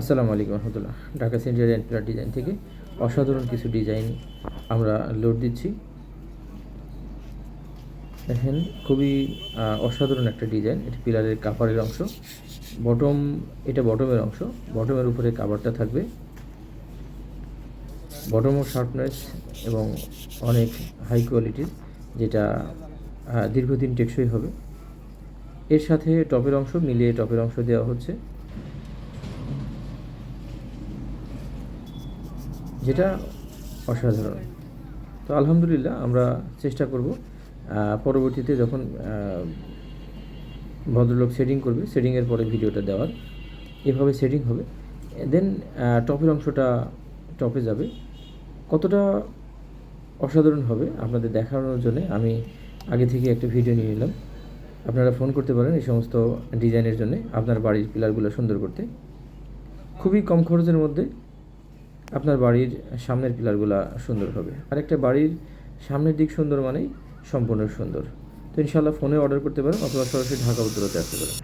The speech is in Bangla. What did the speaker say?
আসসালামু আলাইকুম রহমতুল্লাহ। ঢাকা সেন্টার পিলার ডিজাইন থেকে অসাধারণ কিছু ডিজাইন আমরা লোড দিচ্ছি। দেখেন, খুবই অসাধারণ একটা ডিজাইন। এটা পিলারের কাভারের অংশ। বটম, এটা বটমের অংশ। বটমের উপরে কাভারটা থাকবে। বটমও শার্পনেস এবং অনেক হাই কোয়ালিটির, যেটা দীর্ঘদিন টেকসই হবে। এর সাথে টপের অংশ মিলিয়ে টপের অংশ দেওয়া হচ্ছে। যেটা অসাধারণ। তো আলহামদুলিল্লাহ আমরা চেষ্টা করব পরবর্তীতে যখন ভদ্রলোক সেটিং করবে সেটিংয়ের পরে ভিডিওটা দেওয়ার। এভাবে সেটিং হবে। দেন টপের অংশটা টপে যাবে। কতটা অসাধারণ হবে আপনাদের দেখানোর জন্য আমি আগে থেকে একটা ভিডিও নিয়ে নিলাম। আপনারা ফোন করতে পারেন এই সমস্ত ডিজাইনের জন্য আপনার বাড়ির পিলারগুলো সুন্দর করতে। খুবই কম খরচের মধ্যে আপনার বাড়ির সামনের পিলারগুলো সুন্দর হবে। আর একটা বাড়ির সামনের দিক সুন্দর মানেই সম্পূর্ণ সুন্দর। তো ইনশাল্লাহ ফোনে অর্ডার করতে পারেন অথবা সরাসরি ঢাকা উত্তরতে আসতে পারেন।